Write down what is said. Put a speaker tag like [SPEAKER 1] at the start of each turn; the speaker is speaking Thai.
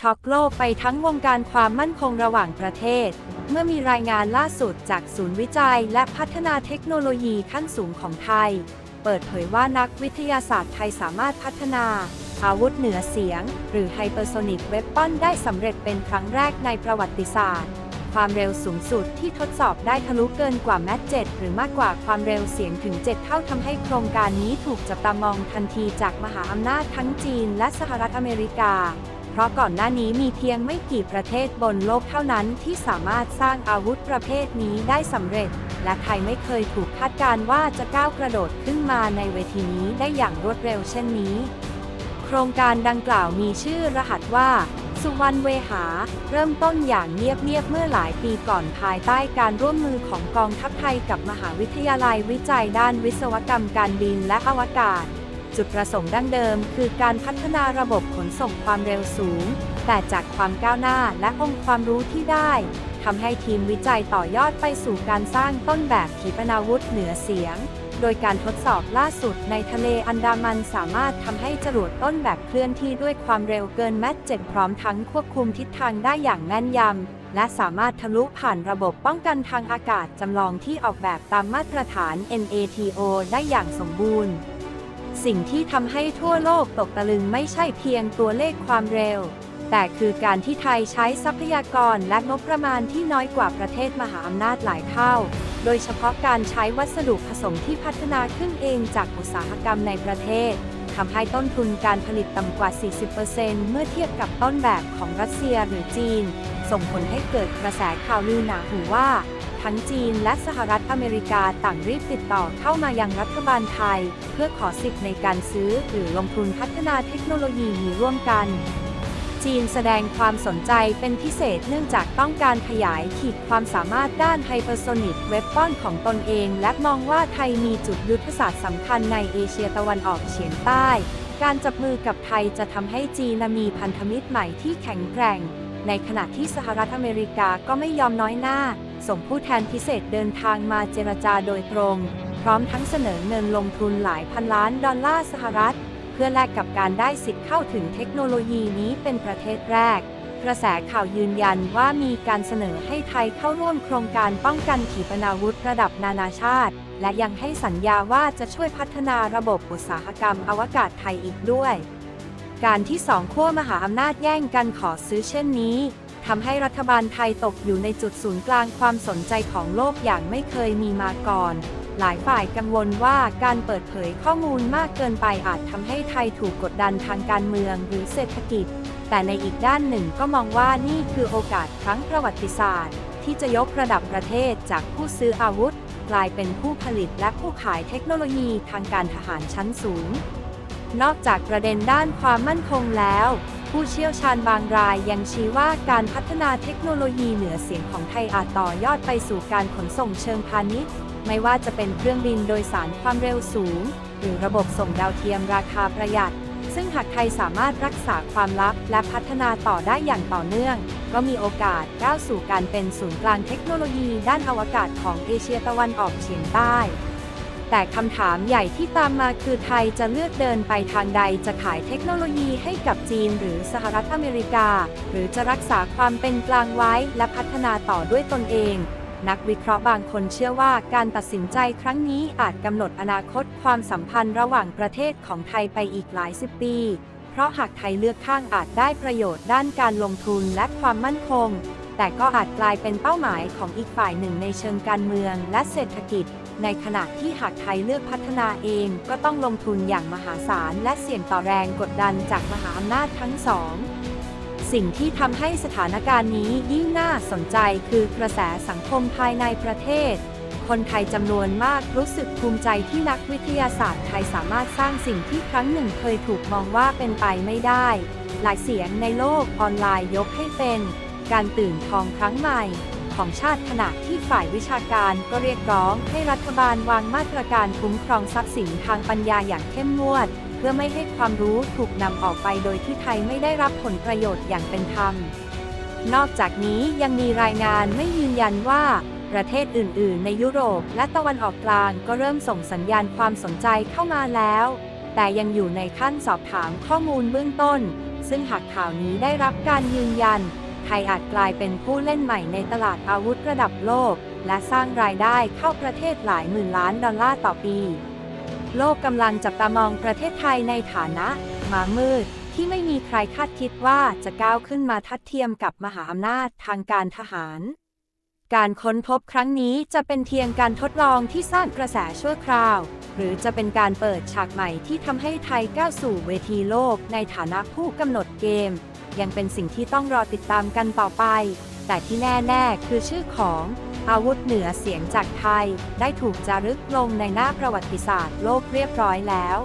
[SPEAKER 1] ช็อกโลกไปทั้งวงการความมั่นคงระหว่างประเทศ เมื่อมีรายงานล่าสุดจากศูนย์วิจัยและพัฒนาเทคโนโลยีขั้นสูงของไทย เปิดเผยว่านักวิทยาศาสตร์ไทยสามารถพัฒนา อาวุธเหนือเสียง หรือไฮเปอร์โซนิกเวปอนได้สำเร็จเป็นครั้งแรกในประวัติศาสตร์ ความเร็วสูงสุดที่ทดสอบได้ทะลุเกินกว่าแมท7หรือมากกว่าความเร็วเสียงถึง 7 เท่าทำให้โครงการนี้ถูกจับตามองทันทีจากมหาอำนาจทั้งจีนและสหรัฐอเมริกา ราะก่อนหน้านี้มีเพียงไม่กี่ประเทศบนโลกเท่านั้นที่สามารถสร้างอาวุธประเภทนี้ได้สำเร็จ และไทยไม่เคยถูกคาดการณ์ว่าจะก้าวกระโดดขึ้นมาในเวทีนี้ได้อย่างรวดเร็วเช่นนี้ โครงการดังกล่าวมีชื่อรหัสว่าสุวรรณเวหา เริ่มต้นอย่างเงียบๆเมื่อหลายปีก่อนภายใต้การร่วมมือของกองทัพไทยกับมหาวิทยาลัยวิจัยด้านวิศวกรรมการบินและอวกาศ จุดประสงค์ดั้งเดิม คือการพัฒนาระบบขนส่งความเร็วสูง แต่จากความก้าวหน้าและองค์ความรู้ที่ได้ทำให้ทีมวิจัยต่อยอดไปสู่การสร้างต้นแบบขีปนาวุธเหนือเสียง โดยการทดสอบล่าสุดในทะเลอันดามันสามารถทำให้จรวดต้นแบบเคลื่อนที่ด้วยความเร็วเกินแมตเจ็ดพร้อมทั้งควบคุมทิศทางได้อย่างแม่นยำ และสามารถทะลุผ่านระบบป้องกันทางอากาศจำลองที่ออกแบบตามมาตรฐาน NATO ได้อย่างสมบูรณ์ สิ่งที่ทำให้ทั่วโลกตกตะลึงไม่ใช่เพียงตัวเลขความเร็ว แต่คือการที่ไทยใช้ทรัพยากรและงบประมาณที่น้อยกว่าประเทศมหาอำนาจหลายเท่า โดยเฉพาะการใช้วัสดุผสมที่พัฒนาขึ้นเองจากอุตสาหกรรมในประเทศทำให้ต้นทุนการผลิตต่ำกว่า 40%เมื่อเทียบกับต้นแบบของรัสเซียหรือจีน ส่งผลให้เกิดกระแสข่าวลือหนาหูว่า ทั้งจีนและสหรัฐอเมริกาต่างรีบติดต่อเข้ามายังรัฐบาลไทย เพื่อขอสิทธิ์ในการซื้อหรือลงทุนพัฒนาเทคโนโลยีนี้ร่วมกัน จีนแสดงความสนใจเป็นพิเศษเนื่องจากต้องการขยายขีดความสามารถด้านไฮเปอร์โซนิกเว็บปอนของตนเอง และมองว่าไทยมีจุดยุทธศาสตร์สำคัญในเอเชียตะวันออกเฉียงใต้ การจับมือกับไทยจะทำให้จีนมีพันธมิตรใหม่ที่แข็งแกร่ง ในขณะที่สหรัฐอเมริกาก็ไม่ยอมน้อยหน้า ส่งผู้แทนพิเศษเดินทางมาเจรจาโดยตรง พร้อมทั้งเสนอเงินลงทุนหลายพันล้านดอลลาร์สหรัฐ เพื่อแลกกับการได้สิทธิ์เข้าถึงเทคโนโลยีนี้เป็นประเทศแรก กระแสข่าวยืนยันว่ามีการเสนอให้ไทยเข้าร่วมโครงการป้องกันขีปนาวุธระดับนานาชาติ และยังให้สัญญาว่าจะช่วยพัฒนาระบบอุตสาหกรรมอวกาศไทยอีกด้วย การที่สองขั้วมหาอำนาจแย่งกันขอซื้อเช่นนี้ ทำให้รัฐบาลไทยตกอยู่ในจุดศูนย์กลางความสนใจของโลกอย่างไม่เคยมีมาก่อน หลายฝ่ายกังวลว่าการเปิดเผยข้อมูลมากเกินไปอาจทำให้ไทยถูกกดดันทางการเมืองหรือเศรษฐกิจ แต่ในอีกด้านหนึ่งก็มองว่านี่คือโอกาสครั้งประวัติศาสตร์ ที่จะยกระดับประเทศจากผู้ซื้ออาวุธ กลายเป็นผู้ผลิตและผู้ขายเทคโนโลยีทางการทหารชั้นสูง นอกจากประเด็นด้านความมั่นคงแล้ว ผู้เชี่ยวชาญบางรายยังชี้ว่าการพัฒนาเทคโนโลยีเหนือเสียงของไทยอาจต่อยอดไปสู่การขนส่งเชิงพาณิชย์ ไม่ว่าจะเป็นเครื่องบินโดยสารความเร็วสูง หรือระบบส่งดาวเทียมราคาประหยัด ซึ่งหากไทยสามารถรักษาความลับและพัฒนาต่อได้อย่างต่อเนื่อง ก็มีโอกาสก้าวสู่การเป็นศูนย์กลางเทคโนโลยีด้านอวกาศของเอเชียตะวันออกเฉียงใต้ แต่คำถามใหญ่ที่ตามมาคือไทยจะเลือกเดินไปทางใดจะขายเทคโนโลยีให้กับจีนหรือสหรัฐอเมริกา หรือจะรักษาความเป็นกลางไว้และพัฒนาต่อด้วยตนเอง นักวิเคราะห์บางคนเชื่อว่าการตัดสินใจครั้งนี้อาจกำหนดอนาคตความสัมพันธ์ระหว่างประเทศของไทยไปอีกหลายสิบปี เพราะหากไทยเลือกข้างอาจได้ประโยชน์ด้านการลงทุนและความมั่นคง แต่ก็อาจกลายเป็นเป้าหมายของอีกฝ่ายหนึ่งในเชิงการเมืองและเศรษฐกิจ ในขณะที่หากไทยเลือกพัฒนาเองก็ต้องลงทุนอย่างมหาศาลและเสี่ยงต่อแรงกดดันจากมหาอำนาจทั้งสองสิ่งที่ทำให้สถานการณ์นี้ยิ่งน่าสนใจคือกระแสสังคมภายในประเทศ คนไทยจำนวนมากรู้สึกภูมิใจที่นักวิทยาศาสตร์ไทยสามารถสร้างสิ่งที่ครั้งหนึ่งเคยถูกมองว่าเป็นไปไม่ได้ หลายเสียงในโลกออนไลน์ยกให้เป็น การตื่นทองครั้งใหม่ของชาติขณะที่ฝ่ายวิชาการก็เรียกร้องให้รัฐบาลวางมาตรการคุ้มครองทรัพย์สินทางปัญญาอย่างเข้มงวด เพื่อไม่ให้ความรู้ถูกนำออกไปโดยที่ไทยไม่ได้รับผลประโยชน์อย่างเป็นธรรม นอกจากนี้ยังมีรายงานไม่ยืนยันว่า ประเทศอื่น ๆ ในยุโรปและตะวันออกกลางก็เริ่มส่งสัญญาณความสนใจเข้ามาแล้ว แต่ยังอยู่ในขั้นสอบถามข้อมูลเบื้องต้น ซึ่งหากข่าวนี้ได้รับการยืนยัน ทยอาจกลายเป็นผู้เล่นใหม่ในตลาดอาวุธระดับโลก และสร้างรายได้เข้าประเทศหลายหมื่นล้านดอลลาร์ต่อปี โลกกำลังจับตามองประเทศไทยในฐานะหมามืดที่ไม่มีใครคาดคิดว่าจะก้าวขึ้นมาทัดเทียมกับมหาอำนาจทางการทหาร การค้นพบครั้งนี้จะเป็นเพียงการทดลองที่สร้างกระแสชั่วคราว หรือจะเป็นการเปิดฉากใหม่ที่ทำให้ไทยก้าวสู่เวทีโลกในฐานะผู้กำหนดเกม ยังเป็นสิ่งที่ต้องรอติดตามกันต่อไป แต่ที่แน่ๆ คือชื่อของอาวุธเหนือเสียงจากไทย ได้ถูกจารึกลงในหน้าประวัติศาสตร์โลกเรียบร้อยแล้ว